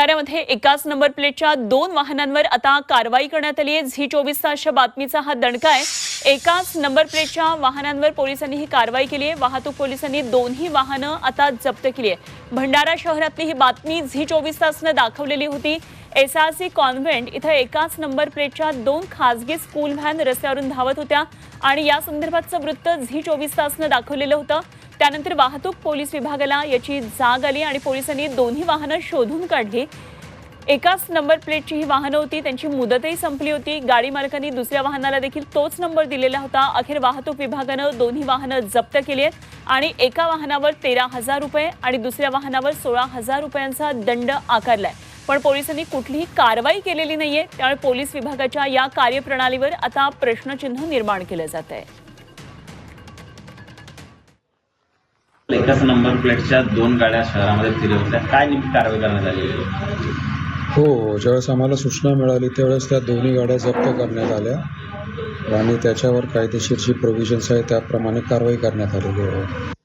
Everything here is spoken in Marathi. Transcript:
भंडाऱ्यामध्ये एकाच नंबर प्लेटच्या दोन वाहनांवर आता कारवाई करण्यात आली आहे. झी चोवीस तासच्या बातमीचा हा दणका आहे. एकाच नंबर प्लेटच्या वाहनांवर पोलिसांनी ही कारवाई केली आहे. वाहतूक पोलिसांनी दोन्ही वाहनं आता जप्त केली आहे भंडारा शहरातली ही बातमी झी चोवीस तासनं दाखवलेली होती. एस आर सी कॉन्व्हेंट इथं एकाच नंबर प्लेटच्या दोन खासगी स्कूल व्हॅन रस्त्यावरून धावत होत्या आणि या संदर्भातचं वृत्त झी चोवीस तासनं दाखवलेलं होतं. त्यानंतर वाहतूक पोलीस विभागाला याची जाग आली आणि पोलिसांनी दोन्ही वाहनं शोधून काढली. एकाच नंबर प्लेटची ही वाहनं होती त्यांची मुदतही संपली होती. गाडी मालकांनी दुसऱ्या वाहनाला देखील तोच नंबर दिलेला होता. अखेर वाहतूक विभागानं दोन्ही वाहनं जप्त केली आहेत आणि एका वाहनावर तेरा हजार रुपये आणि दुसऱ्या वाहनावर सोळा हजार रुपयांचा दंड आकारलाय. पण पोलिसांनी कुठलीही कारवाई केलेली नाहीये. त्यामुळे पोलीस विभागाच्या या कार्यप्रणालीवर आता प्रश्नचिन्ह निर्माण केलं जात आहे एकाच नंबर प्लेटच्या दोन गाड्या शहरामध्ये फिरवल्या काय नेमकी कारवाई करण्यात आली? हो ज्यावेळेस आम्हाला सूचना मिळाली त्यावेळेस त्या दोन्ही गाड्या जप्त करण्यात आल्या. आणि त्याच्यावर कायदेशीर जी प्रोव्हिजन्स आहे त्याप्रमाणे कारवाई करण्यात आलेली आहे.